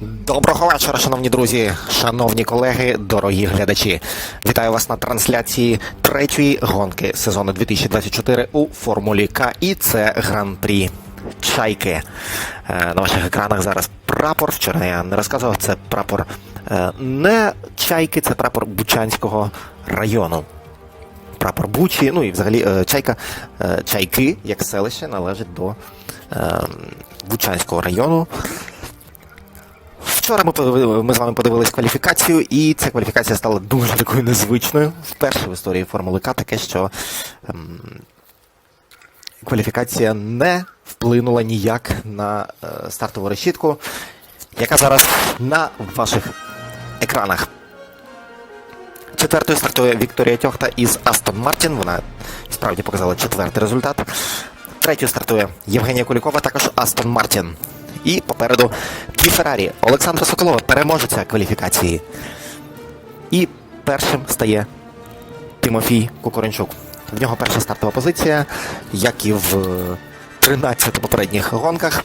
Доброго вечора, шановні друзі, шановні колеги, дорогі глядачі. Вітаю вас на трансляції третьої гонки сезону 2024 у Формулі К. І це гран-прі Чайки. Е, На ваших екранах зараз прапор. Вчора я не розказував, це прапор е, не чайки, це прапор Бучанського району. Прапор Бучі, ну і взагалі е, чайка, чайки, як селище, належить до е, Бучанського району. Вчора ми, ми з вами подивились кваліфікацію, і ця кваліфікація стала дуже такою незвичною. Вперше в історії Формули К таке, що ем, кваліфікація не вплинула ніяк на е, стартову решітку, яка зараз на ваших екранах. Четвертою стартує Вікторія Тьохта із Астон Мартін. Вона справді показала четвертий результат. Третьою стартує Євгенія Кулікова, також Астон Мартін. І попереду дві Феррарі. Олександра Соколова переможеця кваліфікації. І першим стає Тимофій Кукуренчук. В нього перша стартова позиція, як і в е, 13 попередніх гонках.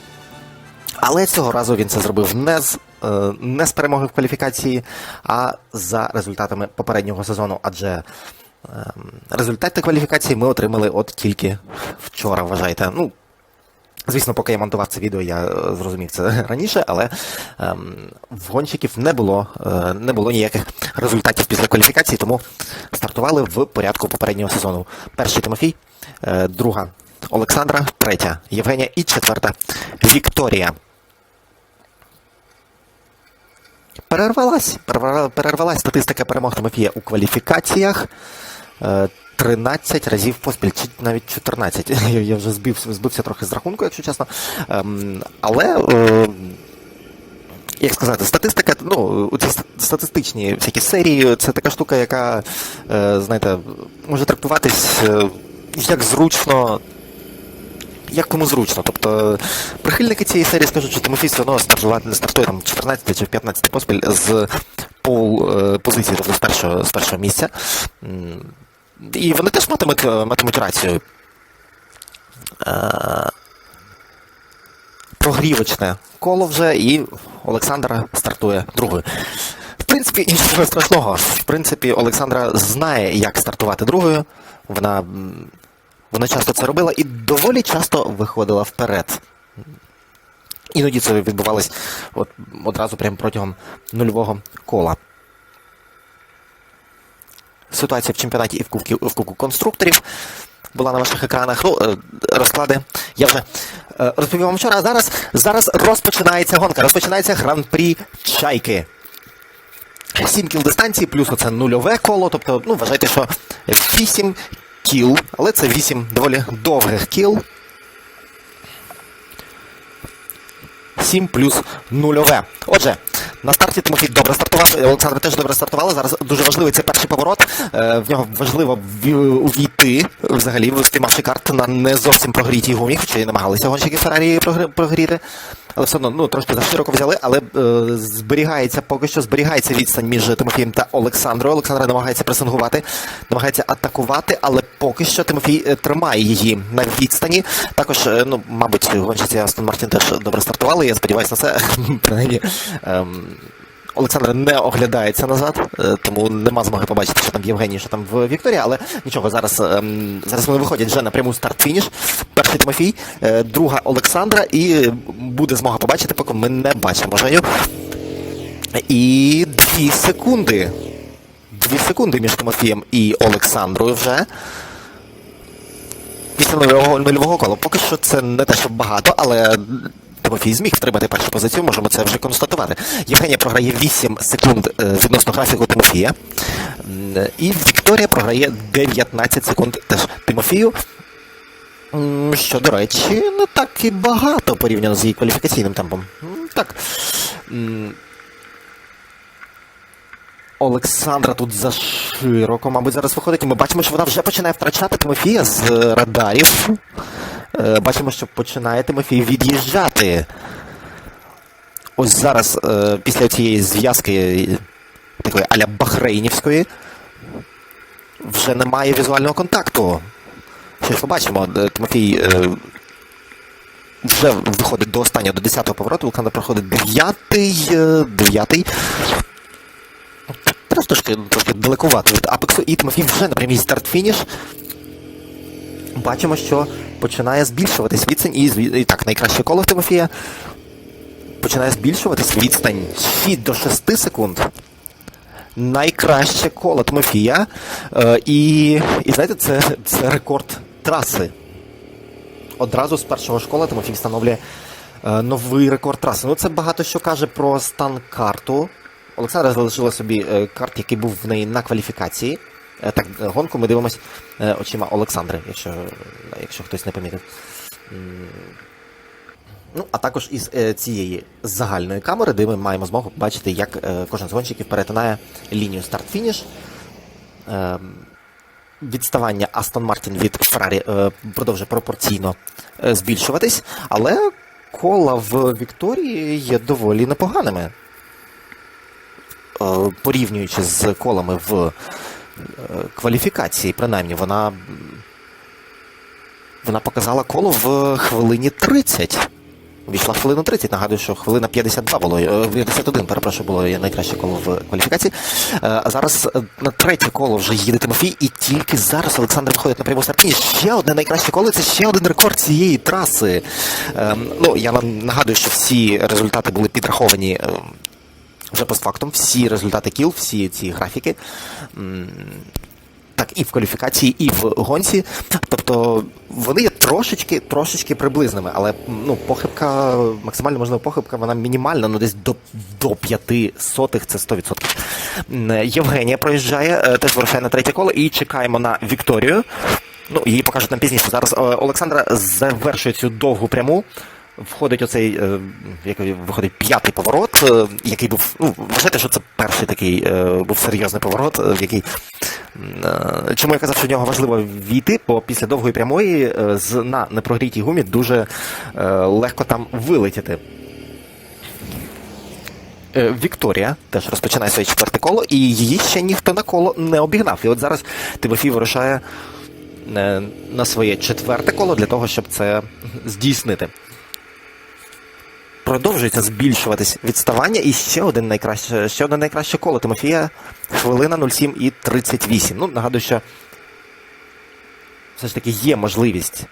Але цього разу він це зробив не з, е, не з перемоги в кваліфікації, а за результатами попереднього сезону. Адже ем, результати кваліфікації ми отримали от тільки вчора, вважайте. Ну, Звісно, поки я монтував це відео, я е, зрозумів це раніше, але ем, в гонщиків не було, е, не було ніяких результатів після кваліфікації, тому стартували в порядку попереднього сезону. Перший Тимофій, е, друга Олександра, третя Євгенія і четверта Вікторія. Перервалась, перервалась статистика перемог Тимофія у кваліфікаціях. Е, 13 разів поспіль, чи навіть 14. Я, вже збився, збився трохи з рахунку, якщо чесно. Ем, але, е, як сказати, статистика, ну, ці статистичні всякі серії, це така штука, яка, е, знаєте, може трактуватись е, як зручно, як кому зручно. Тобто прихильники цієї серії скажуть, що Тимофій все одно стартувати- стартує там 14 чи в 15 поспіль з пол позиції, тобто з першого, з першого місця. І вони теж матимуть, е, матимуть рацію. Е, Прогрівочне коло вже, і Олександра стартує другою. В принципі, нічого страшного. В принципі, Олександра знає, як стартувати другою. Вона, вона часто це робила і доволі часто виходила вперед. Іноді це відбувалось от, одразу прямо протягом нульового кола. Ситуація в чемпіонаті і в кубку, в кубку конструкторів була на ваших екранах. Ну, е, розклади я вже е, розповів вам вчора, зараз, зараз розпочинається гонка, розпочинається гран-прі Чайки. 7 кіл дистанції, плюс оце нульове коло, тобто, ну, вважайте, що 8 кіл, але це 8 доволі довгих кіл. 7 плюс нульове. Отже, на старті Тимофій добре стартував, Олександр теж добре стартували. Зараз дуже важливий це перший поворот. Е, В нього важливо увійти взагалі, спіймавши карт на не зовсім прогрітій гумі, хоча і намагалися гонщики Феррарі прогрі- прогріти. Але все одно ну, трошки за широко взяли, але е, зберігається, поки що зберігається відстань між Тимофієм та Олександрою. Олександра намагається пресингувати, намагається атакувати, але поки що Тимофій е, тримає її на відстані. Також, е, ну, мабуть, гонщиці Астон Мартін теж добре стартували. Я сподіваюся на це. Принаймні, ем, Олександр не оглядається назад, е, тому нема змоги побачити, що там в Євгенії, що там в Вікторії, але нічого, зараз, ем, зараз вони виходять вже на пряму старт-фініш. Перший Тимофій, е, друга Олександра, і буде змога побачити, поки ми не бачимо Женю. І дві секунди. Дві секунди між Тимофієм і Олександрою вже. Після нульового, кола. Поки що це не те, щоб багато, але Тимофій зміг втримати першу позицію, можемо це вже констатувати. Євгенія програє 8 секунд е, відносно графіку Тимофія. І Вікторія програє 19 секунд теж Тимофію. Що, до речі, не так і багато порівняно з її кваліфікаційним темпом. Так. Олександра тут зашироко, мабуть, зараз виходить. І ми бачимо, що вона вже починає втрачати Тимофія з радарів. Е, Бачимо, що починає Тимофій від'їжджати. Ось зараз, е, після цієї зв'язки е, такої аля Бахрейнівської, вже немає візуального контакту. Що ж побачимо, Тимофій вже виходить до останнього, до 10-го повороту. Олександр проходить 9-й, е, 9-й. Просто трошки, трошки далекувато від Апексу, і Тимофій вже на прямій старт-фініш. Бачимо, що починає збільшуватись відстань, і, і так, найкраще коло Тимофія. Починає збільшуватись відстань 6 до 6 секунд. Найкраще коло Тимофія. Е, і, і знаєте, це, це рекорд траси. Одразу з першого ж кола Тимофій встановлює е, новий рекорд траси. Ну, це багато що каже про стан карту. Олександра залишила собі е, карт, який був в неї на кваліфікації. Е, так, е, гонку ми дивимось е, очима Олександри, якщо, якщо хтось не помітив. Ну, а також із цієї загальної камери, де ми маємо змогу побачити, як кожен з гонщиків перетинає лінію старт-фініш. Е, відставання Астон Мартін від Феррарі продовжує пропорційно збільшуватись, але кола в Вікторії є доволі непоганими. Порівнюючи з колами в кваліфікації, принаймні, вона, вона показала коло в хвилині 30. Війшла хвилину 30, нагадую, що хвилина 52 було, е, 51, перепрошую, було найкраще коло в кваліфікації. Е, А зараз е, на третє коло вже їде Тимофій, і тільки зараз Олександр виходить на пряму стартині. Ще одне найкраще коло, це ще один рекорд цієї траси. Ем, Ну, я нагадую, що всі результати були підраховані ем, вже постфактум, всі результати кіл, всі ці графіки. Так, і в кваліфікації, і в гонці. Тобто вони є трошечки, трошечки приблизними, але ну, похибка, максимально можлива похибка, вона мінімальна, ну десь до, до 5 сотих, це 100%. М, Євгенія проїжджає, е, теж вирушає на третє коло, і чекаємо на Вікторію. Ну, її покажуть нам пізніше. Зараз е, Олександра завершує цю довгу пряму. Входить оцей, е, як виходить п'ятий поворот, е, який був. Ну, вважайте, що це перший такий е, був серйозний поворот, який. Чому я казав, що в нього важливо війти, бо після довгої прямої з на непрогрітій гумі дуже легко там вилетіти. Вікторія теж розпочинає своє четверте коло, і її ще ніхто на коло не обігнав. І от зараз Тимофій вирушає на своє четверте коло для того, щоб це здійснити. Продовжується збільшуватись відставання, і ще один найкраще, ще одне найкраще коло Тимофія хвилина 07 і 38. Ну, нагадую, що все ж таки є можливість,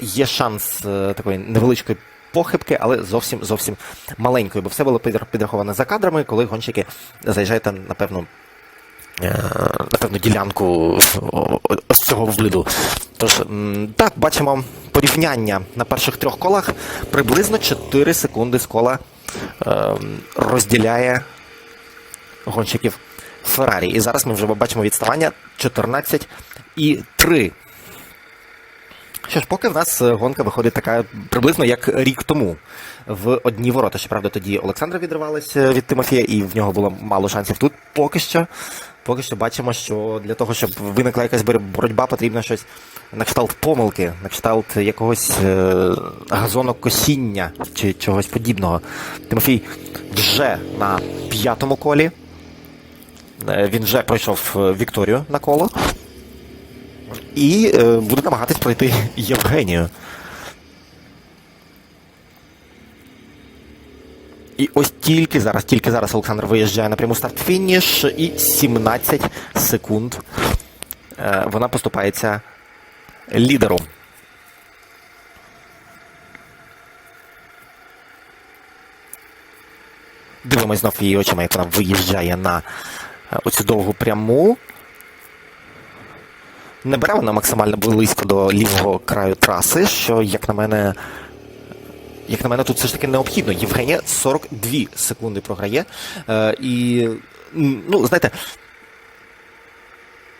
є шанс е, такої невеличкої похибки, але зовсім зовсім маленької, бо все було підр- підраховано за кадрами, коли гонщики заїжджають там, напевно, е, на певну ділянку ось цього виду. Тож, так, бачимо порівняння на перших трьох колах. Приблизно 4 секунди з кола е, розділяє гонщиків Феррарі. І зараз ми вже бачимо відставання 14 і 3. Що ж, поки в нас е, гонка виходить така приблизно як рік тому в одні ворота. Щоправда, тоді Олександра відривалася від Тимофія, і в нього було мало шансів. Тут поки що, поки що бачимо, що для того, щоб виникла якась боротьба, потрібно щось на кшталт помилки, на кшталт якогось е, газонокосіння чи чогось подібного. Тимофій вже на п'ятому колі. Е, Він вже пройшов Вікторію на коло. І е, буде намагатись пройти Євгенію. І ось тільки зараз, тільки зараз Олександр виїжджає на пряму старт-фініш, і 17 секунд е, вона поступається лідеру. Дивимось знов її очима, як вона виїжджає на е, оцю довгу пряму. Не бере вона максимально близько до лівого краю траси, що, як на мене, як на мене, тут все ж таки необхідно. Євгенія 42 секунди програє. Е, і, ну, знаєте,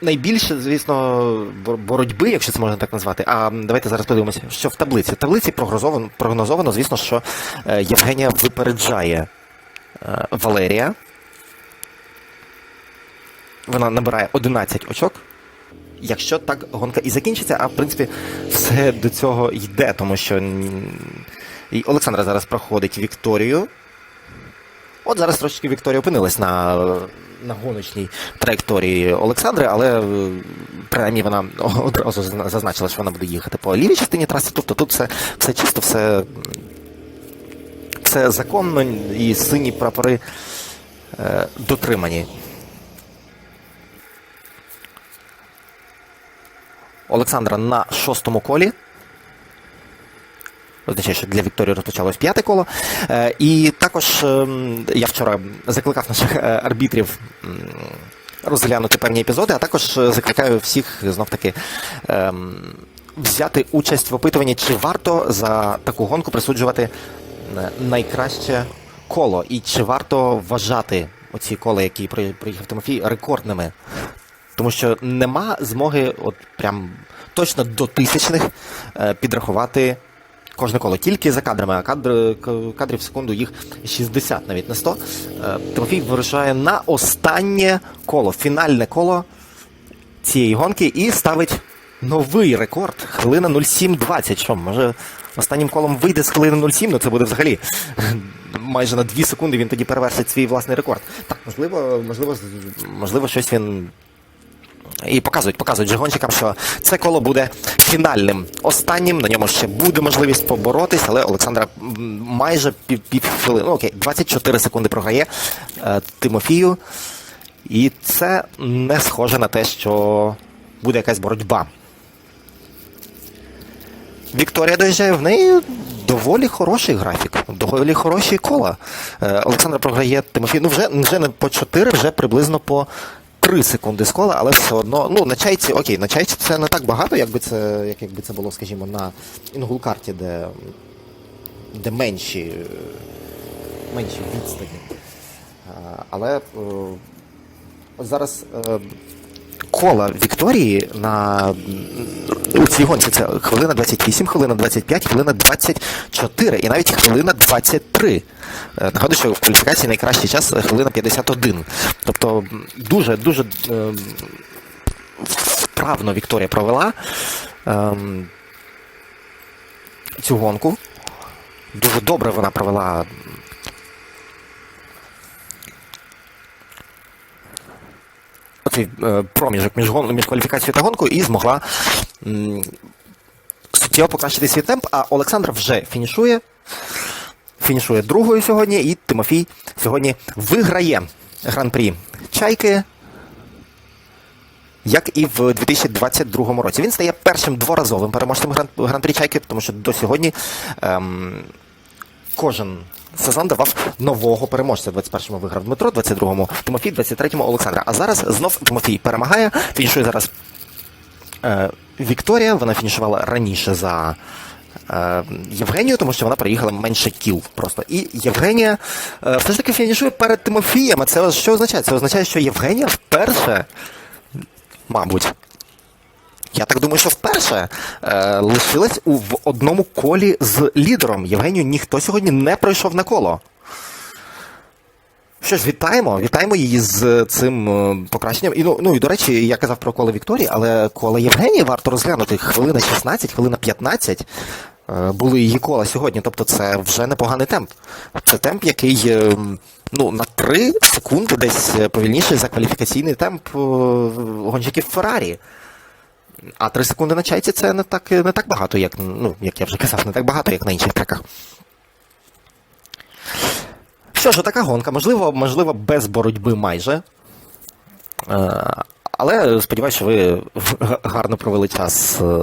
найбільше, звісно, боротьби, якщо це можна так назвати. А давайте зараз подивимося, що в таблиці. В таблиці прогнозовано, прогнозовано звісно, що е, Євгенія випереджає е, Валерія. Вона набирає 11 очок. Якщо так гонка і закінчиться, а в принципі все до цього йде, тому що і Олександра зараз проходить Вікторію. От зараз трошечки Вікторія опинилась на, на гоночній траєкторії Олександри, але е, принаймні вона одразу зазначила, що вона буде їхати по лівій частині траси. Тобто тут все, все чисто, все, все законно і сині прапори е, дотримані. Олександра на шостому колі. Означає, що для Вікторії розпочалось п'яте коло. Е, І також ем, я вчора закликав наших е, арбітрів розглянути певні епізоди, а також е, закликаю всіх знов таки ем, взяти участь в опитуванні, чи варто за таку гонку присуджувати найкраще коло, і чи варто вважати оці кола, які приїхав Тимофій, рекордними. Тому що нема змоги, от прям точно до тисячних е, підрахувати кожне коло. Тільки за кадрами, а кадр, кадрів в секунду їх 60, навіть не 100. Е, Тимофій вирушає на останнє коло, фінальне коло цієї гонки і ставить новий рекорд. Хвилина 07.20. Що, може, останнім колом вийде з хвилини 07, ну це буде взагалі майже на 2 секунди він тоді перевершить свій власний рекорд. Так, можливо, можливо, можливо, щось він і показують, показують джигонщикам, що це коло буде фінальним. Останнім на ньому ще буде можливість поборотись, але Олександра майже пів, хвилини, ну окей, 24 секунди програє е, Тимофію. І це не схоже на те, що буде якась боротьба. Вікторія доїжджає в неї доволі хороший графік, доволі хороші кола. Е, Олександр програє Тимофій. Ну, вже, вже не по 4, вже приблизно по 3 секунди скола, але все одно. Ну, на чайці, окей, на чайці це не так багато, якби це, як, якби це було, скажімо, на інгулкарті, де, де менші, менші відстані. Але е, зараз е, кола Вікторії на у цій гонці це хвилина 28, хвилина 25, хвилина 24 і навіть хвилина 23. Е, Нагадую, що в кваліфікації найкращий час хвилина 51. Тобто дуже дуже е, вправно Вікторія провела ем, цю гонку. Дуже добре вона провела цей е, проміжок між, між кваліфікацією та гонкою і змогла суттєво покращити свій темп, а Олександр вже фінішує. Фінішує другою сьогодні, і Тимофій сьогодні виграє гран-прі Чайки, як і в 2022 році. Він стає першим дворазовим переможцем гран- гран-прі Чайки, тому що до сьогодні ем, кожен сезон давав нового переможця. 21-му виграв Дмитро, 22-му Тимофій, 23-му Олександра. А зараз знов Тимофій перемагає. Фінішує зараз е, Вікторія. Вона фінішувала раніше за. е, Євгенію, тому що вона проїхала менше кіл просто. І Євгенія е, все ж таки фінішує перед Тимофієм. А це що означає? Це означає, що Євгенія вперше, мабуть, я так думаю, що вперше е, лишилась у в одному колі з лідером. Євгенію ніхто сьогодні не пройшов на коло. Що ж, вітаємо, вітаємо її з цим е, покращенням. І ну, ну і до речі, я казав про коло Вікторії, але коло Євгенії варто розглянути. Хвилина 16, хвилина 15 е, були її кола сьогодні. Тобто це вже непоганий темп. Це темп, який е, ну, на 3 секунди десь повільніший за кваліфікаційний темп е, гонщиків Феррарі. А 3 секунди на чайці це не так, не так багато, як, ну, як я вже казав, не так багато, як на інших треках. Що ж, така гонка, можливо, можливо, без боротьби майже. Е, Але сподіваюся, що ви гарно провели час, е,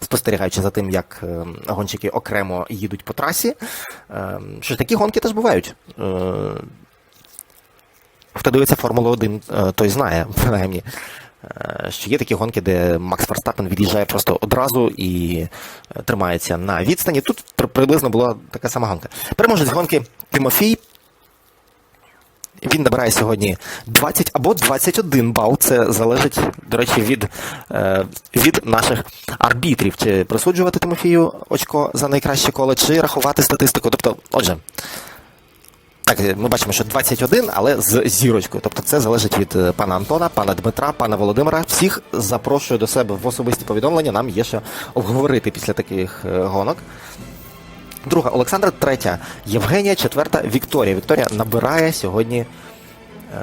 спостерігаючи за тим, як е, гонщики окремо їдуть по трасі. Що ж, такі гонки теж бувають. Хто дивиться Формулу 1, е, той знає, принаймні, що є такі гонки, де Макс Ферстапен від'їжджає просто одразу і е, тримається на відстані. Тут приблизно була така сама гонка. Переможець гонки Тимофій. Він набирає сьогодні 20 або 21 бал. Це залежить, до речі, від, е, від наших арбітрів. Чи присуджувати Тимофію очко за найкраще коло, чи рахувати статистику. Тобто, отже, так, ми бачимо, що 21, але з зірочкою. Тобто це залежить від е, пана Антона, пана Дмитра, пана Володимира. Всіх запрошую до себе в особисті повідомлення. Нам є що обговорити після таких е, гонок. Друга Олександра, третя Євгенія, четверта Вікторія. Вікторія набирає сьогодні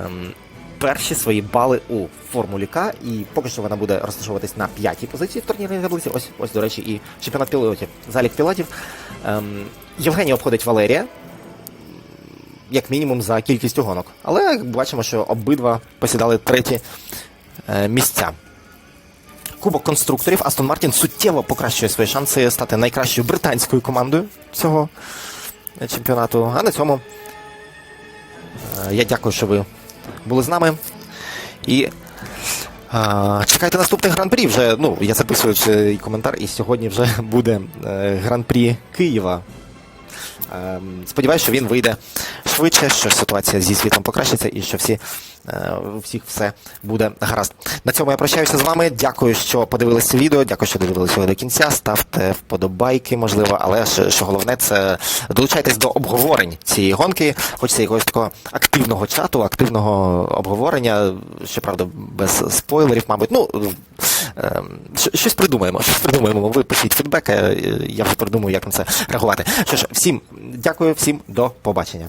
ем, перші свої бали у Формулі К, і поки що вона буде розташовуватись на п'ятій позиції в турнірній таблиці. Ось, ось, до речі, і чемпіонат пілотів, залік пілотів. Ем, Євгенія обходить Валерія, як мінімум за кількістю гонок. Але бачимо, що обидва посідали треті е, місця. Кубок конструкторів Астон Мартін суттєво покращує свої шанси стати найкращою британською командою цього е, чемпіонату. А на цьому е, я дякую, що ви були з нами. І чекайте наступний гран-прі. Вже ну я записую цей коментар, і сьогодні вже буде гран-прі Києва. Ем, Сподіваюсь, що він вийде швидше, що ситуація зі світом покращиться і що всі, у всіх все буде гаразд. На цьому я прощаюся з вами. Дякую, що подивилися відео. Дякую, що додивилися його до кінця. Ставте вподобайки, можливо, але що, що головне, це долучайтесь до обговорень цієї гонки. Хочеться якогось такого активного чату, активного обговорення. Щоправда, без спойлерів, мабуть. Ну, ем, щось придумаємо. Щось придумаємо. Ви пишіть фідбек, е, я вже придумаю, як на це реагувати. Що ж, всім дякую, всім до побачення.